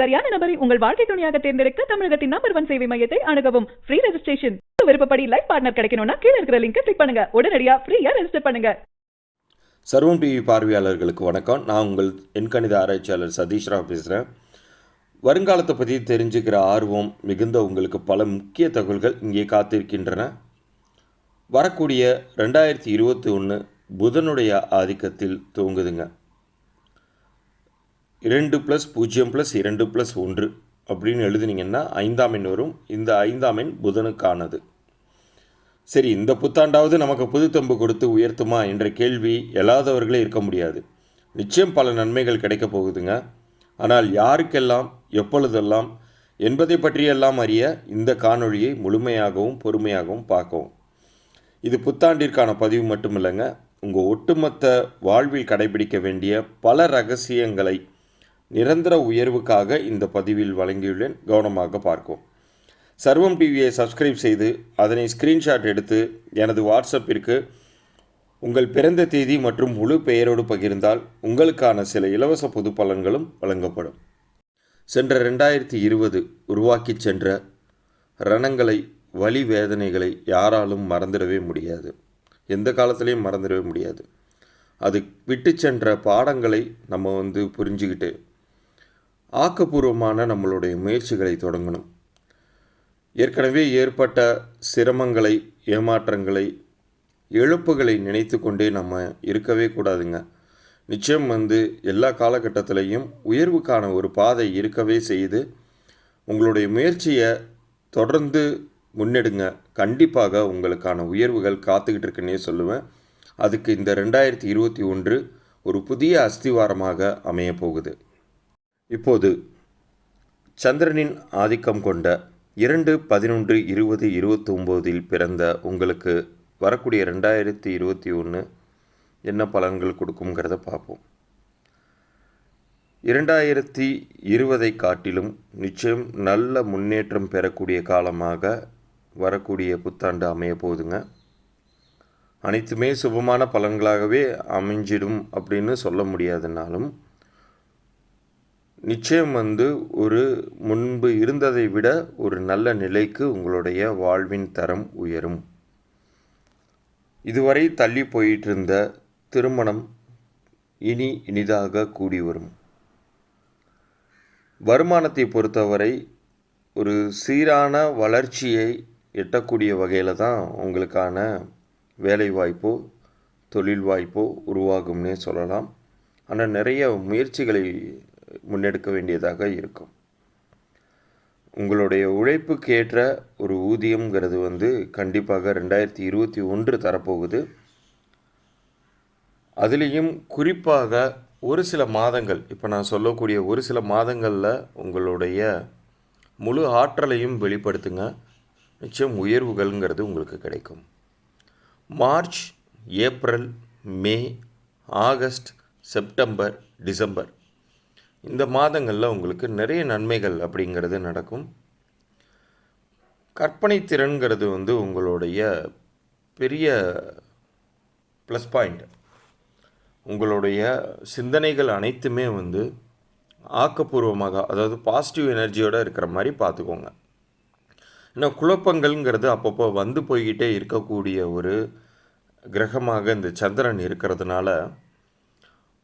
சரியான நபரை உங்கள் வாழ்க்கை துணையாக தேர்ந்தெடுக்க தமிழகத்தின் நம்பர் ஒன் சேவை மையத்தை அணுகவும். ஃப்ரீ ரெஜிஸ்ட்ரேஷன் விருப்பப்படி லைஃப் பார்ட்னர் கிடைக்கணும்னா கீழே இருக்கிற லிங்கை கிளிக் பண்ணுங்க. உடனடியா ஃப்ரீயா ரெஜிஸ்டர் பண்ணுங்க. சர்வம் டிவி பார்வையாளர்களுக்கு வணக்கம். நான் உங்கள் எண்கணித ஆராய்ச்சியாளர் சதீஷ் ராவ் பேசுகிறேன் வருங்காலத்தை பற்றி தெரிஞ்சுக்கிற ஆர்வம் மிகுந்த உங்களுக்கு பல முக்கிய தகவல்கள் இங்கே காத்திருக்கின்றன. வரக்கூடிய ரெண்டாயிரத்தி இருபத்தி ஒன்று புதனுடைய ஆதிக்கத்தில் துவங்குதுங்க. இரண்டு ப்ளஸ் பூஜ்ஜியம் ப்ளஸ் இரண்டு ப்ளஸ் ஒன்று அப்படின்னு எழுதுனீங்கன்னா ஐந்தாம் எண் வரும். இந்த ஐந்தாம் எண் புதனுக்கானது. சரி இந்த புத்தாண்டாவது நமக்கு புதுத்தம்பு கொடுத்து உயர்த்துமா என்ற கேள்வி எழாதவர்களே இருக்க முடியாது. நிச்சயம் பல நன்மைகள் கிடைக்கப் போகுதுங்க. ஆனால் யாருக்கெல்லாம் எப்பொழுதெல்லாம் என்பதை பற்றியெல்லாம் அறிய இந்த காணொளியை முழுமையாகவும் பொறுமையாகவும் பார்க்கவும். இது புத்தாண்டிற்கான பதிவு மட்டுமில்லைங்க. உங்கள் ஒட்டுமொத்த வாழ்வில் கடைபிடிக்க வேண்டிய பல ரகசியங்களை நிரந்தர உயர்வுக்காக இந்த பதிவில் வழங்கியுள்ளேன். கவனமாக பார்க்கும் சர்வம் டிவியை சப்ஸ்கிரைப் செய்து அதனை ஸ்கிரீன்ஷாட் எடுத்து எனது வாட்ஸ்அப்பிற்கு உங்கள் பிறந்த தேதி மற்றும் முழு பெயரோடு பகிர்ந்தால் உங்களுக்கான சில இலவச பொது பலன்களும் வழங்கப்படும். சென்ற ரெண்டாயிரத்தி இருபது உருவாக்கிச் சென்ற ரணங்களை வலி வேதனைகளை யாராலும் மறந்துடவே முடியாது. எந்த காலத்துலேயும் மறந்துடவே முடியாது. அது விட்டு சென்ற பாடங்களை நம்ம வந்து புரிஞ்சுக்கிட்டு ஆக்கப்பூர்வமான நம்மளுடைய முயற்சிகளை தொடங்கணும். ஏற்கனவே ஏற்பட்ட சிரமங்களை ஏமாற்றங்களை எழுப்புகளை நினைத்து கொண்டே நம்ம இருக்கவே கூடாதுங்க. நிச்சயம் வந்து எல்லா காலகட்டத்திலையும் உயர்வுக்கான ஒரு பாதை இருக்கவே செய்து உங்களுடைய முயற்சியை தொடர்ந்து முன்னெடுங்க. கண்டிப்பாக உங்களுக்கான உயர்வுகள் காத்துக்கிட்டு இருக்குன்னே சொல்லுவேன். அதுக்கு இந்த ரெண்டாயிரத்தி இருபத்தி ஒன்று ஒரு புதிய அஸ்திவாரமாக அமையப்போகுது இப்போது சந்திரனின் ஆதிக்கம் கொண்ட இரண்டு பதினொன்று இருபது இருபத்தொம்போதில் பிறந்த உங்களுக்கு வரக்கூடிய ரெண்டாயிரத்தி இருபத்தி ஒன்று என்ன பலன்கள் கொடுக்குங்கிறத பார்ப்போம். இரண்டாயிரத்தி இருபதை காட்டிலும் நிச்சயம் நல்ல முன்னேற்றம் பெறக்கூடிய காலமாக வரக்கூடிய புத்தாண்டு அமைய போதுங்க அனைத்துமே சுபமான பலன்களாகவே அமைஞ்சிடும் அப்படின்னு சொல்ல முடியாதுனாலும் நிச்சயம் வந்து ஒரு முன்பு இருந்ததை விட ஒரு நல்ல நிலைக்கு உங்களுடைய வாழ்வின் தரம் உயரும். இதுவரை தள்ளி போயிட்டிருந்த திருமணம் இனி இனிதாக கூடி வரும் வருமானத்தை பொறுத்தவரை ஒரு சீரான வளர்ச்சியை எட்டக்கூடிய வகையில் தான் உங்களுக்கான வேலைவாய்ப்போ தொழில் வாய்ப்போ உருவாகும்னே சொல்லலாம். ஆனால் நிறைய முயற்சிகளை முன்னெடுக்க வேண்டியதாக இருக்கும். உங்களுடைய உழைப்புக்கு ஏற்ற ஒரு ஊதியங்கிறது வந்து கண்டிப்பாக ரெண்டாயிரத்தி இருபத்தி ஒன்று தரப்போகுது. அதுலேயும் குறிப்பாக ஒரு சில மாதங்கள் இப்போ நான் சொல்லக்கூடிய ஒரு சில மாதங்களில் உங்களுடைய முழு ஆற்றலையும் வெளிப்படுத்துங்க. நிச்சயம் உயர்வுகள்ங்கிறது உங்களுக்கு கிடைக்கும். March April May August September December இந்த மாதங்களில் உங்களுக்கு நிறைய நன்மைகள் அப்படிங்கிறது நடக்கும். கற்பனை திறன்கிறது வந்து உங்களுடைய பெரிய ப்ளஸ் பாயிண்ட் உங்களுடைய சிந்தனைகள் அனைத்துமே வந்து ஆக்கப்பூர்வமாக அதாவது பாசிட்டிவ் எனர்ஜியோடு இருக்கிற மாதிரி பார்த்துக்கோங்க. ஏன்னா குழப்பங்கள்ங்கிறது அப்பப்போ வந்து போய்கிட்டே இருக்கக்கூடிய ஒரு கிரகமாக இந்த சந்திரன் இருக்கிறதுனால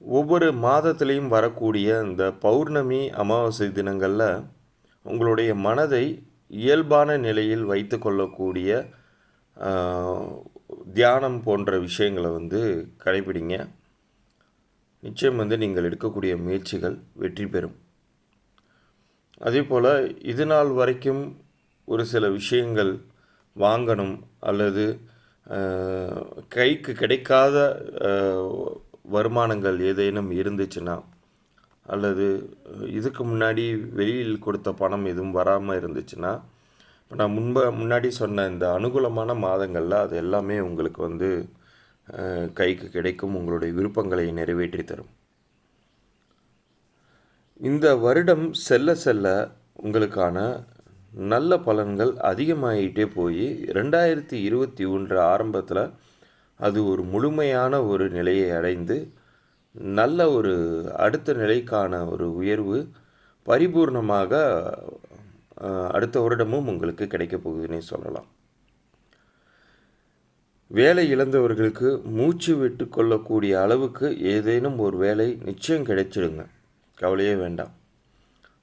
ஒவ்வொரு மாதத்துலேயும் வரக்கூடிய இந்த பௌர்ணமி அமாவாசை தினங்களில் உங்களுடைய மனதை இயல்பான நிலையில் வைத்து கொள்ளக்கூடிய தியானம் போன்ற விஷயங்களை வந்து கடைபிடிங்க. நிச்சயம் வந்து நீங்கள் எடுக்கக்கூடிய முயற்சிகள் வெற்றி பெறும். அதே போல் இது நாள் வரைக்கும் ஒரு சில விஷயங்கள் வாங்கணும் அல்லது கைக்கு கிடைக்காத வருமானங்கள் ஏதேனும் இருந்துச்சுன்னா அல்லது இதுக்கு முன்னாடி வெளியில் கொடுத்த பணம் எதுவும் வராமல் இருந்துச்சுன்னா இப்போ நான் முன்ப முன்னாடி சொன்ன இந்த அனுகூலமான மாதங்களில் அது எல்லாமே உங்களுக்கு வந்து கைக்கு கிடைக்கும் உங்களுடைய விருப்பங்களை நிறைவேற்றி தரும். இந்த வருடம் செல்ல செல்ல உங்களுக்கான நல்ல பலன்கள் அதிகமாகிட்டே போய் ரெண்டாயிரத்தி இருபத்தி ஒன்று ஆரம்பத்தில் அது ஒரு முழுமையான ஒரு நிலையை அடைந்து நல்ல ஒரு அடுத்த நிலைக்கான ஒரு உயர்வு பரிபூர்ணமாக அடுத்த வருடமும் உங்களுக்கு கிடைக்கப் போகுதுன்னே சொல்லலாம். வேலை இழந்தவர்களுக்கு மூச்சு விட்டு கொள்ளக்கூடிய அளவுக்கு ஏதேனும் ஒரு வேலை நிச்சயம் கிடைச்சிடுங்க கவலையே வேண்டாம்.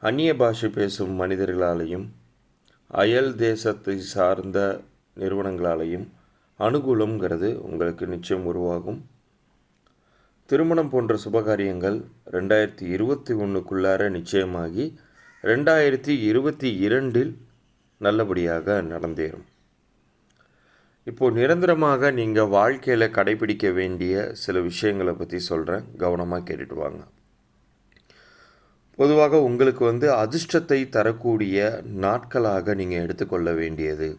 அந்நிய பாஷை பேசும் மனிதர்களாலேயும் அயல் தேசத்தை சார்ந்த நிறுவனங்களாலேயும் அனுகூலங்கிறது உங்களுக்கு நிச்சயம் உருவாகும். திருமணம் போன்ற சுபகாரியங்கள் ரெண்டாயிரத்தி இருபத்தி ஒன்றுக்குள்ளார நிச்சயமாகி ரெண்டாயிரத்தி இருபத்தி இரண்டில் நல்லபடியாக நடந்தேறும். இப்போது நிரந்தரமாக நீங்கள் வாழ்க்கையில் கடைபிடிக்க வேண்டிய சில விஷயங்களை பற்றி சொல்கிறேன் கவனமாக கேட்டுட்டு வாங்க. பொதுவாக உங்களுக்கு வந்து அதிர்ஷ்டத்தை தரக்கூடிய நாட்களாக நீங்கள் எடுத்துக்கொள்ள வேண்டியது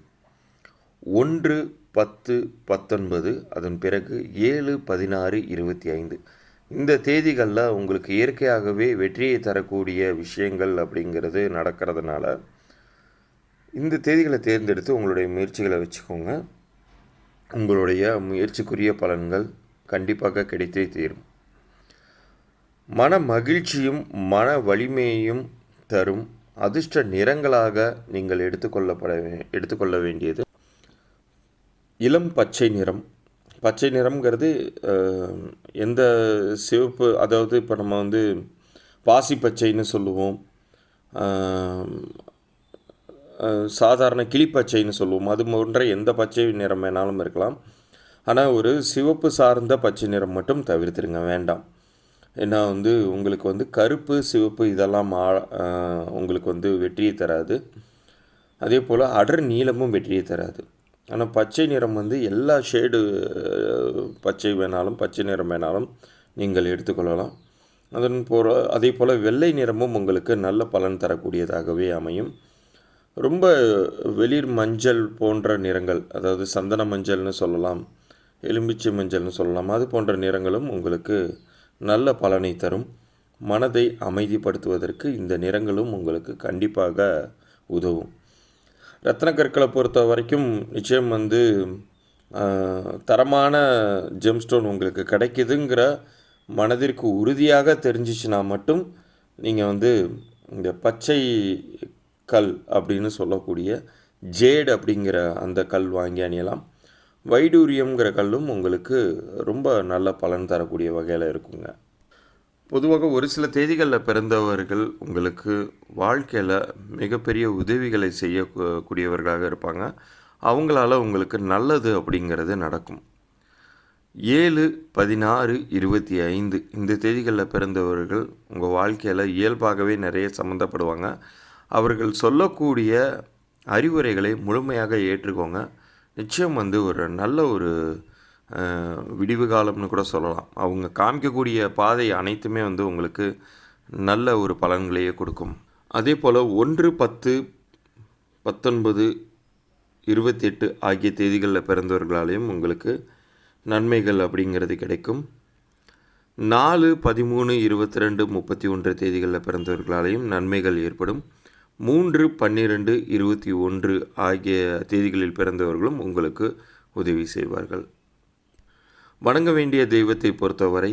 ஒன்று பத்து பத்தொன்பது அதன் பிறகு ஏழு பதினாறு இருபத்தி ஐந்து இந்த தேதிகளில் உங்களுக்கு இயற்கையாகவே வெற்றியை தரக்கூடிய விஷயங்கள் அப்படிங்கிறது நடக்கிறதுனால இந்த தேதிகளை தேர்ந்தெடுத்து உங்களுடைய முயற்சிகளை வச்சுக்கோங்க. உங்களுடைய முயற்சிக்குரிய பலன்கள் கண்டிப்பாக கிடைத்தே தீரும். மன மகிழ்ச்சியும் மன வலிமையையும் தரும். அதிர்ஷ்ட நிறங்களாக நீங்கள் எடுத்துக்கொள்ளப்பட எடுத்துக்கொள்ள வேண்டியது இளம் பச்சை நிறம். பச்சை நிறம்ங்கிறது எந்த சிவப்பு அதாவது இப்போ நம்ம வந்து பாசி பச்சைன்னு சொல்லுவோம். சாதாரண கிளிப்பச்சைன்னு சொல்லுவோம். அது போன்ற எந்த பச்சை நிறம் வேணாலும் இருக்கலாம். ஆனால் ஒரு சிவப்பு சார்ந்த பச்சை நிறம் மட்டும் தவிர்த்துருங்க வேண்டாம். ஏன்னா வந்து உங்களுக்கு வந்து கருப்பு சிவப்பு இதெல்லாம் உங்களுக்கு வந்து வெற்றியை தராது. அதே போல் அடர் நீளமும் வெற்றியை தராது. ஆனால் பச்சை நிறம் வந்து எல்லா ஷேடு பச்சை வேணாலும் பச்சை நிறம் வேணாலும் நீங்கள் எடுத்துக்கொள்ளலாம். அதன் போல் அதே போல் வெள்ளை நிறமும் உங்களுக்கு நல்ல பலன் தரக்கூடியதாகவே அமையும். ரொம்ப வெளிர் மஞ்சள் போன்ற நிறங்கள் அதாவது சந்தன மஞ்சள்னு சொல்லலாம் எலும்பிச்சை மஞ்சள்னு சொல்லலாம் அது போன்ற நிறங்களும் உங்களுக்கு நல்ல பலனை தரும். மனதை அமைதிப்படுத்துவதற்கு இந்த நிறங்களும் உங்களுக்கு கண்டிப்பாக உதவும். ரத்ன கற்களை பொறுத்த வரைக்கும் நிச்சயம் வந்து தரமான ஜெம்ஸ்டோன் உங்களுக்கு கிடைக்குதுங்கிற மனதிற்கு உறுதியாக தெரிஞ்சிச்சுன்னா மட்டும் நீங்கள் வந்து இந்த பச்சை கல் அப்படின்னு சொல்லக்கூடிய ஜேட் அப்படிங்கிற அந்த கல் வாங்கி அணியலாம். வைடூரியம்ங்கிற கல்லும் உங்களுக்கு ரொம்ப நல்ல பலன் தரக்கூடிய வகையில் இருக்குங்க. பொதுவாக ஒரு சில தேதிகளில் பிறந்தவர்கள் உங்களுக்கு வாழ்க்கையில் மிகப்பெரிய உதவிகளை செய்யக்கூடியவர்களாக இருப்பாங்க. அவங்களால உங்களுக்கு நல்லது அப்படிங்கிறது நடக்கும். ஏழு பதினாறு இருபத்தி ஐந்து இந்த தேதிகளில் பிறந்தவர்கள் உங்கள் வாழ்க்கையில் இயல்பாகவே நிறைய சம்மந்தப்படுவாங்க அவர்கள் சொல்லக்கூடிய அறிவுரைகளை முழுமையாக ஏற்றுக்கோங்க. நிச்சயம் வந்து ஒரு நல்ல ஒரு விடிவு காலம்னு கூட சொல்லலாம். அவங்க காமிக்கக்கூடிய பாதை அனைத்துமே வந்து உங்களுக்கு நல்ல ஒரு பலன்களையே கொடுக்கும். அதே போல் ஒன்று பத்து பத்தொன்பது இருபத்தெட்டு ஆகிய தேதிகளில் பிறந்தவர்களாலேயும் உங்களுக்கு நன்மைகள் அப்படிங்கிறது கிடைக்கும். நாலு பதிமூணு இருபத்தி ரெண்டு முப்பத்தி ஒன்று தேதிகளில் பிறந்தவர்களாலேயும் நன்மைகள் ஏற்படும். மூன்று பன்னிரெண்டு இருபத்தி ஒன்று ஆகிய தேதிகளில் பிறந்தவர்களும் உங்களுக்கு உதவி செய்வார்கள். வணங்க வேண்டிய தெய்வத்தை பொறுத்தவரை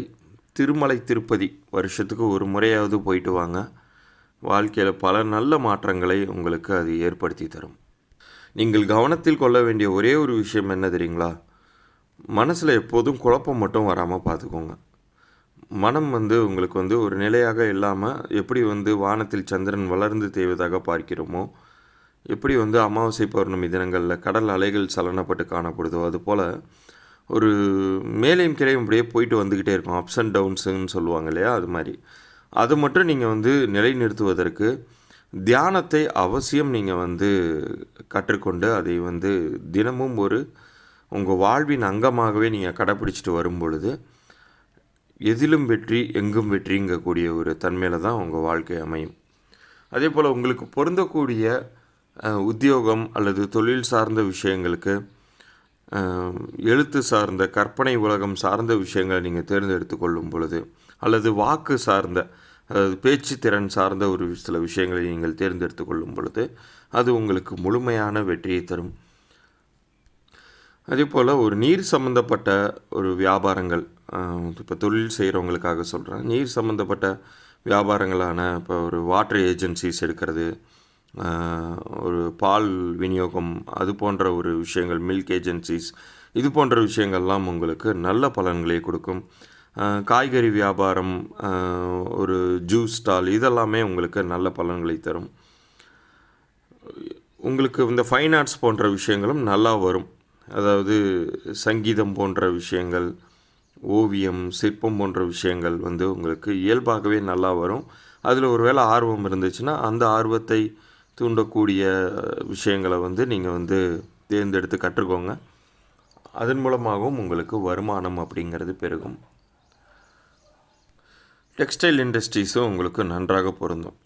திருமலை திருப்பதி வருஷத்துக்கு ஒரு முறையாவது போயிட்டு வாங்க. வாழ்க்கையில் பல நல்ல மாற்றங்களை உங்களுக்கு அது ஏற்படுத்தி தரும். நீங்கள் கவனத்தில் கொள்ள வேண்டிய ஒரே ஒரு விஷயம் என்ன தெரியுங்களா? மனசில் எப்போதும் குழப்பம் மட்டும் வராமல் பார்த்துக்கோங்க. மனம் வந்து உங்களுக்கு வந்து ஒரு நிலையாக இல்லாமல் எப்படி வந்து வானத்தில் சந்திரன் வளர்ந்து தேவதாக பார்க்கிறோமோ எப்படி வந்து அமாவாசை பௌர்ணமி தினங்களில் கடல் அலைகள் சலனப்பட்டு காணப்படுதோ அதுபோல் ஒரு மேலையும் கீழையும் அப்படியே போயிட்டு வந்துக்கிட்டே இருக்கும். அப்ஸ் அண்ட் டவுன்ஸுன்னு சொல்லுவாங்க இல்லையா? அது மாதிரி. அது மட்டும் நீங்கள் வந்து நிலைநிறுத்துவதற்கு தியானத்தை அவசியம் நீங்கள் வந்து கற்றுக்கொண்டு அதை வந்து தினமும் ஒரு உங்கள் வாழ்வின் அங்கமாகவே நீங்கள் கடைப்பிடிச்சிட்டு வரும் பொழுது எதிலும் வெற்றி எங்கும் வெற்றிங்கக்கூடிய ஒரு தன்மையில் தான் உங்கள் வாழ்க்கை அமையும். அதே போல் உங்களுக்கு பொருந்தக்கூடிய உத்தியோகம் அல்லது தொழில் சார்ந்த விஷயங்களுக்கு எழுத்து சார்ந்த கற்பனை உலகம் சார்ந்த விஷயங்களை நீங்கள் தேர்ந்தெடுத்து கொள்ளும் பொழுது அல்லது வாக்கு சார்ந்த அதாவது பேச்சு திறன் சார்ந்த ஒரு சில விஷயங்களை நீங்கள் தேர்ந்தெடுத்து கொள்ளும் பொழுது அது உங்களுக்கு முழுமையான வெற்றியை தரும். அதே போல் ஒரு நீர் சம்மந்தப்பட்ட ஒரு வியாபாரங்கள் இப்போ தொழில் செய்கிறவங்களுக்காக சொல்கிறேன் நீர் சம்மந்தப்பட்ட வியாபாரங்களான இப்போ ஒரு வாட்டர் ஏஜென்சிஸ் எடுக்கிறது ஒரு பால் விநியோகம் அது போன்ற ஒரு விஷயங்கள் மில்க் ஏஜென்சிஸ் இது போன்ற விஷயங்கள்லாம் உங்களுக்கு நல்ல பலன்களை கொடுக்கும். காய்கறி வியாபாரம் ஒரு ஜூஸ் ஸ்டால் இதெல்லாமே உங்களுக்கு நல்ல பலன்களை தரும். உங்களுக்கு இந்த ஃபைன் ஆர்ட்ஸ் போன்ற விஷயங்களும் நல்லா வரும். அதாவது சங்கீதம் போன்ற விஷயங்கள் ஓவியம் சிற்பம் போன்ற விஷயங்கள் வந்து உங்களுக்கு இயல்பாகவே நல்லா வரும். அதில் ஒருவேளை ஆர்வம் இருந்துச்சுன்னா அந்த ஆர்வத்தை தூண்டக்கூடிய விஷயங்களை வந்து நீங்கள் வந்து தேர்ந்தெடுத்து கற்றுக்கோங்க. அதன் மூலமாகவும் உங்களுக்கு வருமானம் அப்படிங்கிறது பெருகும். டெக்ஸ்டைல் இண்டஸ்ட்ரீஸும் உங்களுக்கு நன்றாக பொருந்தும்.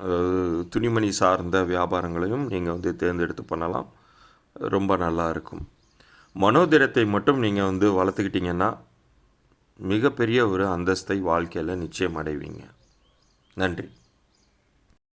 அதாவது துணிமணி சார்ந்த வியாபாரங்களையும் நீங்கள் வந்து தேர்ந்தெடுத்து பண்ணலாம். ரொம்ப நல்லா இருக்கும். மனோதிடத்தை மட்டும் நீங்கள் வந்து வளர்த்துக்கிட்டிங்கன்னா மிகப்பெரிய ஒரு அந்தஸ்தை வாழ்க்கையில் நிச்சயம் அடைவீங்க. நன்றி.